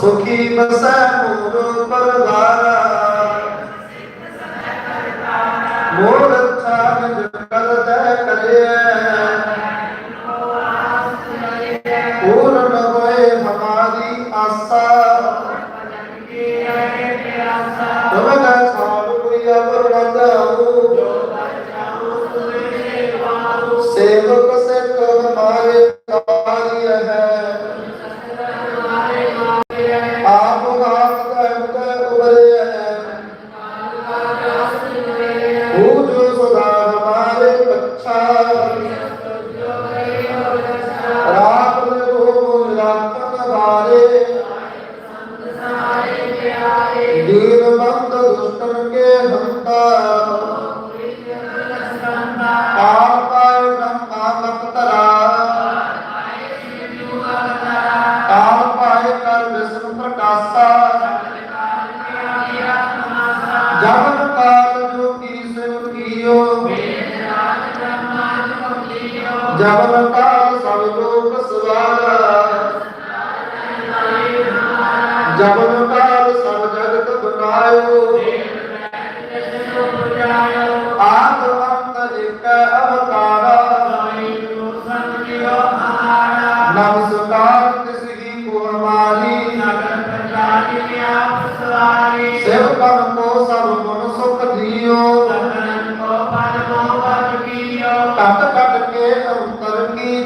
ਸੁਖੀ ਬਸੈ ਮੋਰ ਪਰਵਾਰਾ ਮੋਰ ਅੱਛਾ ਨਿਜ ਕਰਦਾ ਕਰਿਐ। ਜੋ ਸਦਾ ਹਮਾਰੇ ਬੱਚਾ ਰਾਤ ਦੇ ਉਹ ਰਾਤਨ ਵਾਰੇ ਦੀਨ ਬੰਦ ਦੁਸ਼ਟਨ ਕੇ ਹੰਤਾ ਸਭ ਲੋਕ ਸਵਾਰਾ ਜਬਨ ਕਾਲ ਸਭ ਜਗਤ ਬਨਾਇਓ ਆਦ ਅੰਤ ਇੱਕ ਅਵਤਾਰਾ। ਨਮਸਕਾਰ ਤਿਸ ਹੀ ਕੋ ਹਮਾਰੀ ਸਿਵ ਕਰਮ ਕੋ ਸਭ ਗੁਣ ਸੁਖ ਦਿਓ। ਕਟ ਕਟ ਕੇ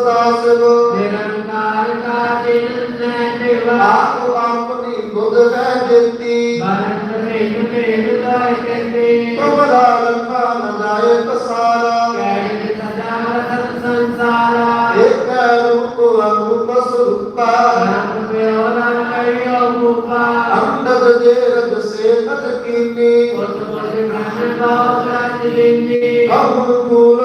ਸਦਾ ਸਿਵ ਨਿਰੰਕਾਰ ਕਾ ਜਿਨ ਨੇ ਆਪ ਆਪਣੀ ਬੁੱਧ ਹੈ ਜੇਤੀ ਬਾਰਨ ਦੇ ਤੇ ਲਾਇ ਕਹਿੰਦੇ। ਤੁਮਰਾ ਲਖਾ ਨ ਜਾਏ ਪਸਾਰਾ ਕੈਦ ਸਦਾ ਮਰਤ ਸੰਸਾਰਾ। ਏਕ ਰੂਪ ਅਰੂਪ ਸਰੂਪਾ। ਰੰਗ ਪਿਓ ਰਨ ਕਰਿਓ ਰੂਪਾ ਅੰਡਦ ਜੇ ਰਜ ਸੇਖਤ ਕੀਨੀ। ਉਤ ਪੁਰਖ ਘਨ ਬਾਉ ਰਤ ਲਿੰਦੀ ਕਹੁ ਕੂਲ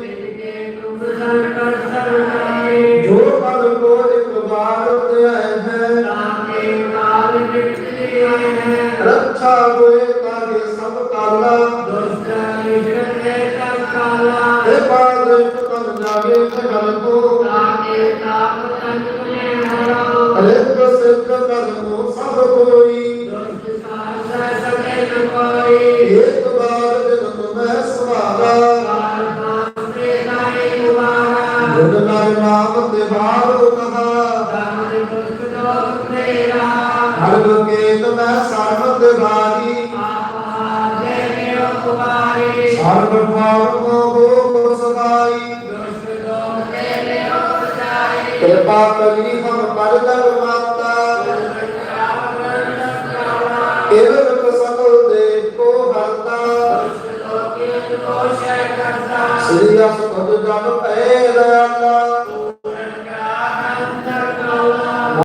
ਇਹ ਬਾਦ ਕੰਨ ਜਾਵੇ ਸਗਲ ਕੋ ਅਲੇਖ ਸਿੱਖ ਕਰਮੋ ਸਭ ਕੋਈ। ਇੱਕ ਬਾਰ ਜਨਮ ਮੈਂ ਸਵਾਰਾ ਜਨ ਨਾਮ ਨਾਮ ਤੇ ਬਾਦ ਕਹਾ ਹਰ ਕੇ ਮੈਂ ਸਰਬ ਦਿਵਾਨੀ ਪੁਕਾਰੇ ਸਰਬ ਭਾਵ ਕੋ ਗੋਪ ਸਦਾਈ ਦੁਸ਼ਟ ਦੋਮ ਤੇ ਲੈ ਹੋ ਜਾਏ ਕਿਰਪਾ ਕਰੀ ਹਮ ਪਰ ਦਰ ਮਾਤਾ ਕੇਵਲ ਸਕਲ ਦੇ ਕੋ ਹਰਤਾ ਦੁਸ਼ਟ ਲੋਕੇ ਕੋ ਸ਼ੈ ਕਰਤਾ ਸ੍ਰੀ ਅਸਤੁ ਜਨ ਪੈ ਦਇਆਲਾ